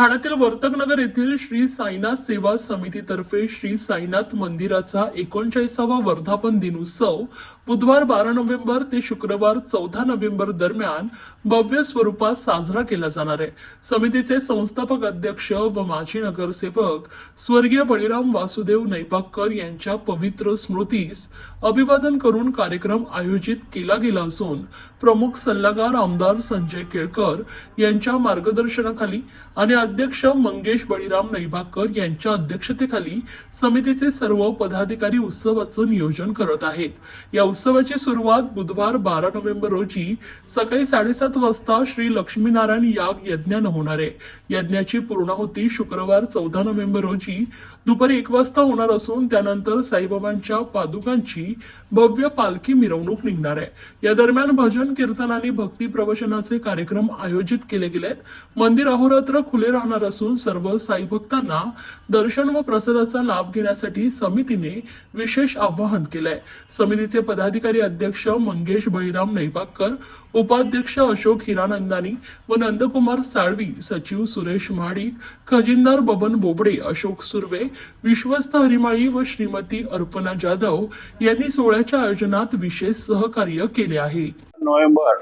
ठाण्यातील वर्तकनगर येथील श्री साईनाथ सेवा समितीतर्फे श्री साईनाथ मंदिराचा एकोणचाळीसावा वर्धापन दिन उत्सव बुधवार बारा नोव्हेंबर ते शुक्रवार चौदा नोव्हेंबर दरम्यान भव्य स्वरूपात साजरा केला जाणार आहे. समितीचे संस्थापक अध्यक्ष व माजी नगरसेवक स्वर्गीय बळीराम वासुदेव नैपाककर यांच्या पवित्र स्मृतीस अभिवादन करून कार्यक्रम आयोजित केला गेला असून प्रमुख सल्लागार आमदार संजय केळकर यांच्या मार्गदर्शनाखाली आणि अध्यक्ष मंगेश बळीराम नैबाकर यांच्या अध्यक्षतेखाली समितीचे सर्व पदाधिकारी उत्सवाचं नियोजन करत आहेत. या उत्सवाची सुरुवात बुधवार बारा नोव्हेंबर रोजी सकाळी साडेसात वाजता श्री लक्ष्मीनारायण याग यज्ञानं होणार आहे. यज्ञाची पूर्णाहुती शुक्रवार चौदा नोव्हेंबर रोजी दुपारी एक वाजता होणार असून त्यानंतर साईबाबांच्या पादुकांची भव्य पालखी मिरवणूक निघणार आहे. या दरम्यान भजन कीर्तन आणि भक्ती प्रवचनाचे कार्यक्रम आयोजित केले गेले आहेत मंदिर अहोरात्र खुले राहणार असून सर्व साई भक्तांना दर्शन व प्रसादाचा लाभ घेण्यासाठी समितीने विशेष आवाहन केलंय. समितीचे पदाधिकारी अध्यक्ष मंगेश बळीराम नैपाककर उपाध्यक्ष अशोक हिरानंदानी व नंदकुमार साळवी सचिव सुरेश महाडिक खजिनदार बबन बोबडे अशोक सुर्वे विश्वस्त हरिमाळी व श्रीमती अर्पणा जाधव यांनी सोहळ्याच्या आयोजनात विशेष सहकार्य केले आहे. नोव्हेंबर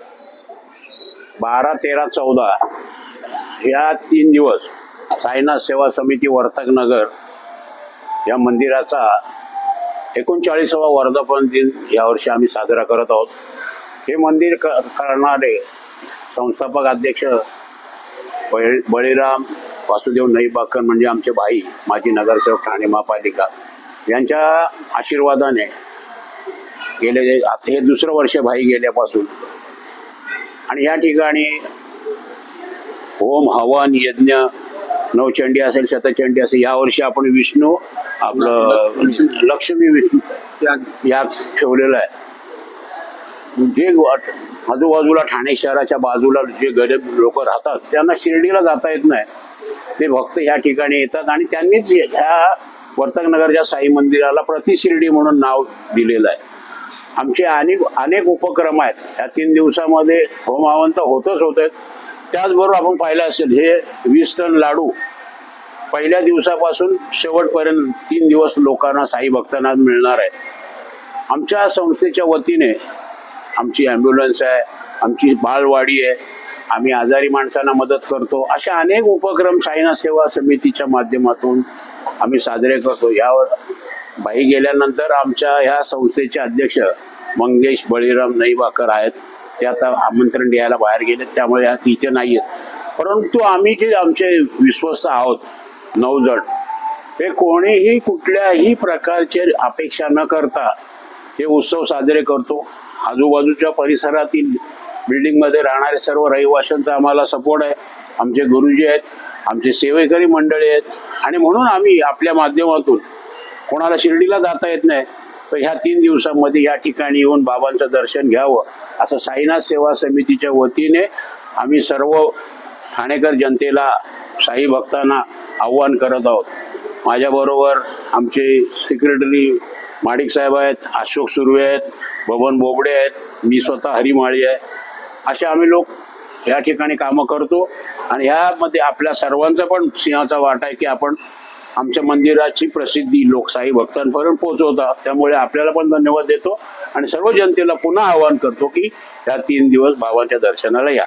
बारा तेरा चौदा या तीन दिवस साईनाथ सेवा समिती वर्तक नगर या मंदिराचा एकोणचाळीसावा वर्धापन दिन यावर्षी आम्ही साजरा करत आहोत. हे मंदिर क करणारे संस्थापक अध्यक्ष बळी बळीराम वासुदेव नईबाकर म्हणजे आमचे भाई माजी नगरसेवक ठाणे महापालिका. यांच्या आशीर्वादाने गेले आता हे दुसरं वर्ष भाई गेल्यापासून. आणि या ठिकाणी होम हवन यज्ञ नवचंडी असेल शतचंडी असेल यावर्षी आपण विष्णू आपलं लक्ष्मी विष्णू या ठेवलेलं आहे. जे वाट- आजूबाजूला ठाणे शहराच्या बाजूला जे गरीब लोक राहतात त्यांना शिर्डीला जाता येत नाही. ते भक्त ह्या ठिकाणी येतात आणि त्यांनीच ह्या वर्तकनगरच्या साई मंदिराला प्रतिशिर्डी म्हणून नाव दिलेलं आहे. आमचे अनेक अनेक उपक्रम आहेत. या तीन दिवसामध्ये होम होतच होत. आहेत त्याचबरोबर आपण पाहिलं असेल हे वीस टन लाडू पहिल्या दिवसापासून शेवटपर्यंत तीन दिवस लोकांना साई भक्तांना मिळणार आहे. आमच्या संस्थेच्या वतीने आमची ॲम्ब्युलन्स आहे आमची बालवाडी आहे आम्ही आजारी माणसांना मदत करतो. अशा अनेक उपक्रम साईनाथ सेवा समितीच्या माध्यमातून आम्ही साजरे करतो. यावर बाई गेल्यानंतर आमच्या ह्या संस्थेचे अध्यक्ष मंगेश बळीराम नईवाकर आहेत. ते आता आमंत्रण द्यायला बाहेर गेले त्यामुळे ह्या तिथे नाही आहेत परंतु आम्ही जे आमचे विश्वस्त आहोत नऊ जण हे कोणीही कुठल्याही प्रकारचे अपेक्षा न करता हे उत्सव साजरे करतो. आजूबाजूच्या परिसरातील बिल्डिंगमध्ये राहणारे सर्व रहिवाशांचा आम्हाला सपोर्ट आहे. आमचे गुरुजी आहेत आमचे सेवेकरी मंडळी आहेत. आणि म्हणून आम्ही आपल्या माध्यमातून कोणाला शिर्डीला जाता येत नाही तर ह्या तीन दिवसामध्ये या ठिकाणी येऊन बाबांचं दर्शन घ्यावं असं साईनाथ सेवा समितीच्या वतीने आम्ही सर्व ठाणेकर जनतेला साई भक्तांना आव्हान करत आहोत. माझ्याबरोबर आमचे सेक्रेटरी माडिक साहेब आहेत अशोक सुर्वे आहेत बबन बोबडे आहेत मी स्वतः हरिमाळी आहे. असे आम्ही लोक या ठिकाणी कामं करतो आणि ह्यामध्ये आपल्या सर्वांचा पण सिंहाचा वाटा आहे की आपण आमच्या मंदिराची प्रसिद्धी लोकशाही भक्तांपर्यंत पोहोचवता. त्यामुळे आपल्याला पण धन्यवाद देतो आणि सर्व जनतेला पुन्हा आवाहन करतो की या तीन दिवस बाबांच्या दर्शनाला या.